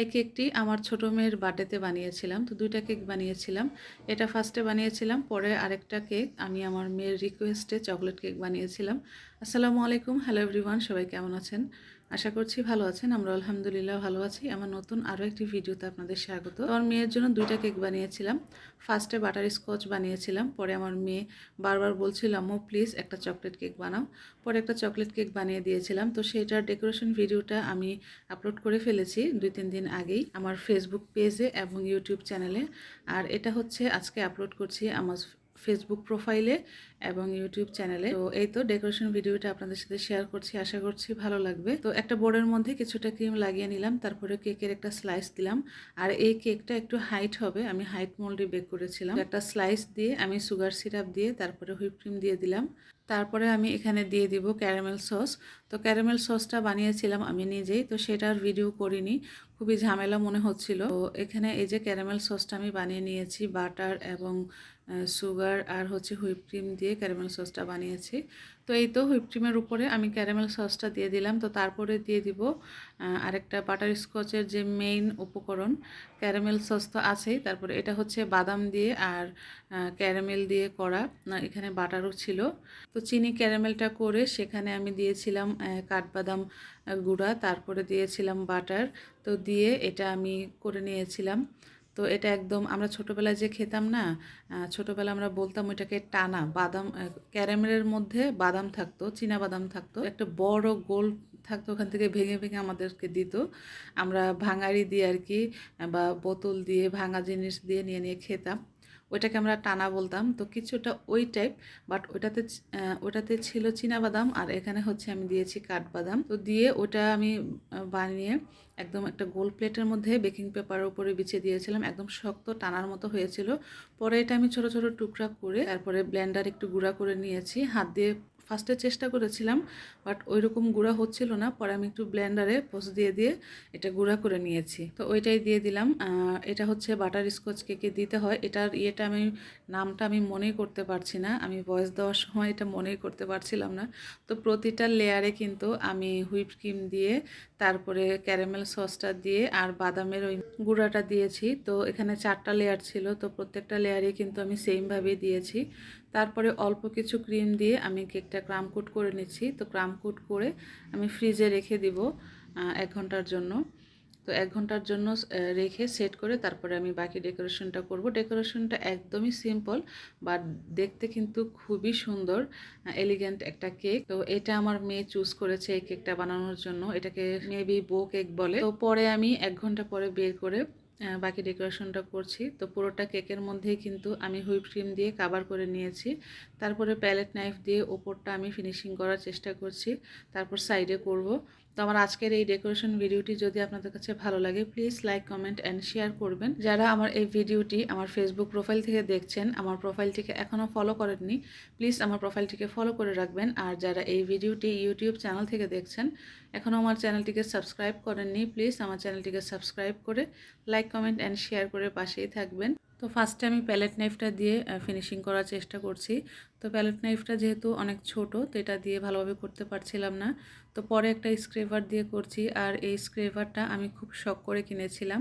এই কেকটি আমার ছোটো মেয়ের বার্থডেতে বানিয়েছিলাম। তো দুইটা কেক বানিয়েছিলাম। এটা ফার্স্টে বানিয়েছিলাম, পরে আরেকটা কেক আমি আমার মেয়ের রিকোয়েস্টে চকলেট কেক বানিয়েছিলাম। আসসালামু আলাইকুম। হ্যালো এভরিওয়ান সবাই কেমন আছেন? আশা করছি ভালো আছেন। আমরা আলহামদুলিল্লাহ ভালো আছি। আমার নতুন আরও একটি ভিডিওতে আপনাদের স্বাগত। আমার মেয়ের জন্য দুইটা কেক বানিয়েছিলাম। ফার্স্টে বাটার স্কচ বানিয়েছিলাম। পরে আমার মেয়ে বারবার বলছিল, আম্মু প্লিজ একটা চকলেট কেক বানাও। পরে একটা চকলেট কেক বানিয়ে দিয়েছিলাম। তো সেইটার ডেকোরেশন ভিডিওটা আমি আপলোড করে ফেলেছি দুই, তিন দিন আগেই আমার ফেসবুক পেজে এবং ইউটিউব চ্যানেলে আর এটা হচ্ছে আজকে আপলোড করছি আমার ফেসবুক প্রোফাইলে এবং ইউটিউব চ্যানেলে তো এই তো ডেকোরেশন ভিডিওটা আপনাদের সাথে শেয়ার করছি, আশা করছি ভালো লাগবে। তো একটা বোর্ডের মধ্যে কিছুটা ক্রিম লাগিয়ে নিলাম, তারপরে কেকের একটা স্লাইস দিলাম। আর এই কেকটা একটু হাইট হবে, আমি হাইট মোল্ডে বেক করেছিলাম। একটা স্লাইস দিয়ে আমি সুগার সিরাপ দিয়ে, তারপরে হুইপ ক্রিম দিয়ে দিলাম। তারপরে আমি এখানে দিয়ে দিব ক্যারামেল সস। তো ক্যারামেল সসটা বানিয়েছিলাম আমি নিজেই, তো সেটার ভিডিও করিনি, খুবই ঝামেলা মনে হচ্ছিল। তো এখানে এই যে ক্যারামেল সসটা আমি বানিয়ে নিয়েছি, বাটার এবং সুগার আর হচ্ছে হুইপ ক্রিম দিয়ে ক্যারামেল সসটা বানিয়েছি। তো এই তো হুইপ ক্রিমের উপরে আমি ক্যারামেল সসটা দিয়ে দিলাম। তো তারপরে দিয়ে দিব আরেকটা বাটার স্কচের যে মেইন উপকরণ ক্যারামেল সস তো আছেই। তারপরে এটা হচ্ছে বাদাম দিয়ে আর ক্যারামেল দিয়ে করা। এখানে বাটারও ছিল। তো চিনি ক্যারামেলটা করে সেখানে আমি দিয়েছিলাম কাঠবাদাম গুঁড়া। তারপরে দিয়েছিলাম বাটার তো দিয়ে এটা আমি করে নিয়েছিলাম। তো এটা একদম আমরা ছোটোবেলায় যে খেতাম না ছোটোবেলা আমরা বলতাম ওইটাকে টানা, বাদাম ক্যারামেলের মধ্যে বাদাম থাকতো, চীনা বাদাম থাকতো, একটা বড় গোল থাকতো ওখান থেকে ভেঙে ভেঙে আমাদেরকে দিত। আমরা ভাঙাড়ি দিয়ে আর কি, বা বোতল দিয়ে ভাঙা জিনিস দিয়ে নিয়ে নিয়ে খেতাম। ওইটাকে আমরা টানা বলতাম। তো কিছুটা ওই টাইপ বাট ওটাতে ওটাতে ছিল বাদাম আর এখানে হচ্ছে আমি দিয়েছি কাঠবাদাম। তো দিয়ে ওটা আমি বানিয়ে একদম একটা গোল প্লেটের মধ্যে বেকিং পেপারের উপরে বিছিয়ে দিয়েছিলাম। একদম শক্ত টানার মতো হয়েছিল। পরে এটা আমি ছোট ছোট টুকরা করে তারপরে ব্ল্যান্ডার একটু গুঁড়া করে নিয়েছি। হাত দিয়ে ফার্স্টে চেষ্টা করেছিলাম, বাট ওই রকম গুঁড়া হচ্ছিল না। পরে আমি একটু ব্লেন্ডারে পোস দিয়ে দিয়ে এটা গুঁড়া করে নিয়েছি। তো ওইটাই দিয়ে দিলাম। এটা হচ্ছে বাটার স্কচ কেকে দিতে হয়। এটার ইয়েটা আমি, নামটা আমি মনেই করতে পারছি না। আমি ভয়েস দেওয়ার সময় এটা মনেই করতে পারছিলাম না। তো প্রতিটা লেয়ারে কিন্তু আমি হুইপ ক্রিম দিয়ে, তারপরে ক্যারামেল সসটা দিয়ে আর বাদামের ওই গুঁড়াটা দিয়েছি। তো এখানে চারটা লেয়ার ছিল। তো প্রত্যেকটা লেয়ারে কিন্তু আমি সেমভাবেই দিয়েছি। তারপরে অল্প কিছু ক্রিম দিয়ে আমি কেকটা ক্রাম কোট করে নিচ্ছি। তো ক্রাম কোট করে আমি ফ্রিজে রেখে দিব এক ঘণ্টার জন্য। তো এক ঘণ্টার জন্য রেখে সেট করে তারপরে আমি বাকি ডেকোরেশনটা করব। ডেকোরেশনটা একদমই সিম্পল, বাট দেখতে কিন্তু খুবই সুন্দর এলিগেন্ট একটা কেক। তো এটা আমার মেয়ে চুজ করেছে এই কেকটা বানানোর জন্য। এটাকে মেবি বো কেক বলে। তো পরে আমি এক ঘণ্টা পরে বের করে বাকি ডেকোরেশনটা করছি। তো পুরোটা কেকের মধ্যেই কিন্তু আমি হুইপ ক্রিম দিয়ে কাভার করে নিয়েছি। তারপরে প্যালেট নাইফ দিয়ে ওপরটা আমি ফিনিশিং করার চেষ্টা করছি। তারপর সাইডে করব। তো আমার আজকের এই ডেকোরেশন ভিডিওটি যদি আপনাদের কাছে ভালো লাগে please like comment and share করবেন। যারা আমার এই ভিডিওটি আমার ফেসবুক প্রোফাইল থেকে দেখছেন, আমার প্রোফাইলটিকে এখনও ফলো করেননি প্লিজ আমার প্রোফাইলটিকে ফলো করে রাখবেন। আর যারা এই ভিডিওটি ইউটিউব চ্যানেল থেকে দেখছেন এখনও আমার চ্যানেলটিকে সাবস্ক্রাইব করেননি প্লিজ আমার চ্যানেলটিকে সাবস্ক্রাইব করে লাইক কমেন্ট অ্যান্ড শেয়ার করে পাশেই থাকবেন। তো ফার্স্টে আমি প্যালেট নাইফটা দিয়ে ফিনিশিং করার চেষ্টা করছি। তো প্যালেট নাইফটা যেহেতু অনেক ছোট, তো এটা দিয়ে ভালোভাবে করতে পারছিলাম না। তো পরে একটা স্ক্রেভার দিয়ে করছি, আর এই স্ক্রেভারটা আমি খুব শখ করে কিনেছিলাম।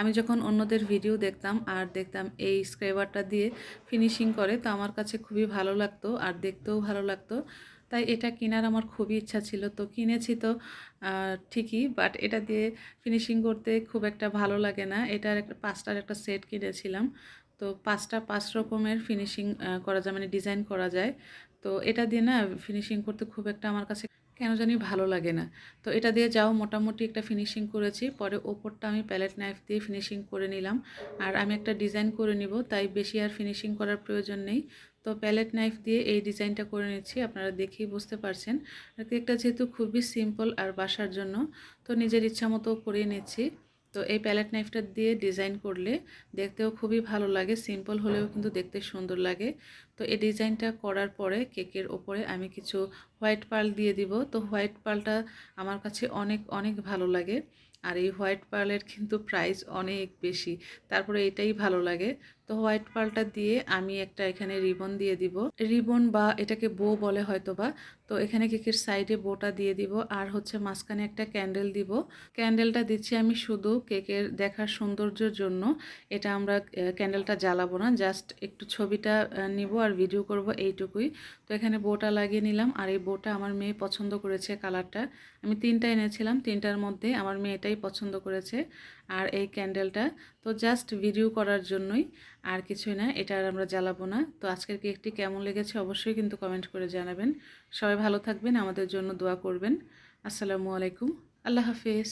আমি যখন অন্যদের ভিডিও দেখতাম, আর দেখতাম এই স্ক্রেভারটা দিয়ে ফিনিশিং করে, তো আমার কাছে খুবই ভালো লাগতো, আর দেখতেও ভালো লাগতো। তাই এটা কেনার আমার খুবই ইচ্ছা ছিল। তো কিনেছি তো ঠিকই বাট এটা দিয়ে ফিনিশিং করতে খুব একটা ভালো লাগে না। এটার একটা পাঁচটার একটা সেট কিনেছিলাম। তো পাঁচটা পাঁচ রকমের ফিনিশিং করা যায় মানে ডিজাইন করা যায়। তো এটা দিয়ে না ফিনিশিং করতে খুব একটা আমার কাছে কেন জানি ভালো লাগে না। তো এটা দিয়ে যাও, মোটামুটি একটা ফিনিশিং করেছি। পরে ওপরটা আমি প্যালেট নাইফ দিয়ে ফিনিশিং করে নিলাম। আর আমি একটা ডিজাইন করে নিব, তাই বেশি আর ফিনিশিং করার প্রয়োজন নেই। তো প্যালেট নাইফ দিয়ে এই ডিজাইনটা করে নিচ্ছি, আপনারা দেখেই বুঝতে পারছেন। কেকটা যেহেতু খুবই সিম্পল আর বাসার জন্য, তো নিজের ইচ্ছা মতো করিয়ে নিচ্ছি। তো এই প্যালেট নাইফটা দিয়ে ডিজাইন করলে দেখতেও খুবই ভালো লাগে, সিম্পল হলেও কিন্তু দেখতে সুন্দর লাগে। তো এই ডিজাইনটা করার পরে কেকের ওপরে আমি কিছু হোয়াইট পার্ল দিয়ে দিব। তো হোয়াইট পার্লটা আমার কাছে অনেক অনেক ভালো লাগে। আর এই হোয়াইট পার্লের কিন্তু প্রাইস অনেক বেশি, তারপরে এটাই ভালো লাগে। তো হোয়াইট পালটা দিয়ে আমি একটা এখানে রিবন দিয়ে দিব। রিবন বা এটাকে বো বলে হয়তো বা তো এখানে কেকের সাইডে বোটা দিয়ে দিব আর হচ্ছে মাঝখানে একটা ক্যান্ডেল দিব। ক্যান্ডেলটা দিচ্ছি আমি শুধু কেকের দেখার সৌন্দর্যের জন্য। এটা আমরা ক্যান্ডেলটা জ্বালাবো না। জাস্ট একটু ছবিটা নিব আর ভিডিও করব এইটুকুই। তো এখানে বোটা লাগিয়ে নিলাম আর এই বোটা আমার মেয়ে পছন্দ করেছে কালারটা। আমি তিনটা এনেছিলাম। তিনটার মধ্যে আমার মেয়েটাই পছন্দ করেছে। আর এই ক্যান্ডেলটা তো জাস্ট ভিডিও করার জন্যই, আর কিছুই না, এটা আর আমরা জ্বালাবো না। তো আজকের কেকটি কেমন লেগেছে অবশ্যই কিন্তু কমেন্ট করে জানাবেন। সবাই ভালো থাকবেন, আমাদের জন্য দোয়া করবেন। আসসালামু আলাইকুম, আল্লাহ হাফিজ।